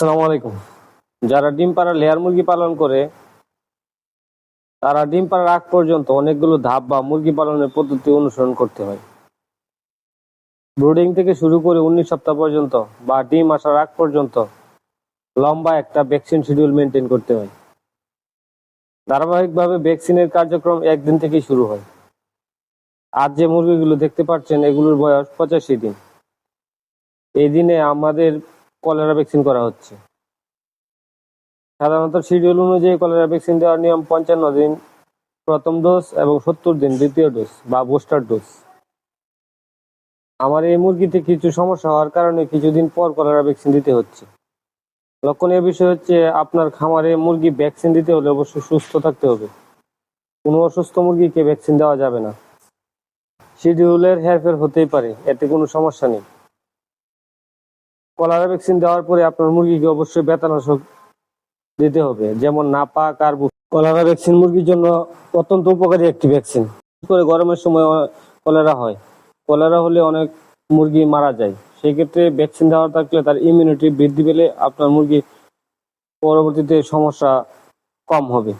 আসসালামু আলাইকুম। যারা ডিম পাড়া লেয়ার মুরগি পালন করে, তারা ডিম পাড়ার আগ পর্যন্ত অনেকগুলো ধাপ বা মুরগি পালনের পদ্ধতি অনুসরণ করতে হয়। ব্রুডিং থেকে শুরু করে উনিশ সপ্তাহ পর্যন্ত বা ডিম আসার আগ পর্যন্ত লম্বা একটা ভ্যাকসিন শিডিউল মেনটেন করতে হয়। ধারাবাহিকভাবে ভ্যাকসিনের কার্যক্রম একদিন থেকেই শুরু হয়। আজ যে মুরগিগুলো দেখতে পাচ্ছেন, এগুলোর বয়স পঁচাশি দিন। এই দিনে আমাদের কলেরা ভ্যাকসিন করা হচ্ছে। সাধারণত শিডিউল অনুযায়ী কলেরা ভ্যাকসিন দেওয়ার নিয়ম পঞ্চান্ন দিন প্রথম ডোজ এবং সত্তর দিন দ্বিতীয় ডোজ বা বুস্টার ডোজ আমার এই মুরগিতে কিছু সমস্যা হওয়ার কারণে কিছুদিন পর কলেরা ভ্যাকসিন দিতে হচ্ছে। লক্ষণীয় বিষয় হচ্ছে, আপনার খামারে মুরগি ভ্যাকসিন দিতে হলে অবশ্যই সুস্থ থাকতে হবে। কোনো অসুস্থ মুরগিকে ভ্যাকসিন দেওয়া যাবে না। শিডিউলের হেরফের হতেই পারে, এতে কোনো সমস্যা নেই। কলারা ভ্যাকসিন দেওয়ার পরে আপনার মুরগিকে অবশ্যই বেতানাশক দিতে হবে। যেমন নাপাক আর কলারা ভ্যাকসিন মুরগির জন্য অত্যন্ত উপকারী একটি ভ্যাকসিন। করে গরমের সময় কলেরা হয়। কলেরা হলে অনেক মুরগি মারা যায়। সেই ক্ষেত্রে ভ্যাকসিন দেওয়া থাকলে তার ইমিউনিটি বৃদ্ধি পেলে আপনার মুরগি পরবর্তীতে সমস্যা কম হবে।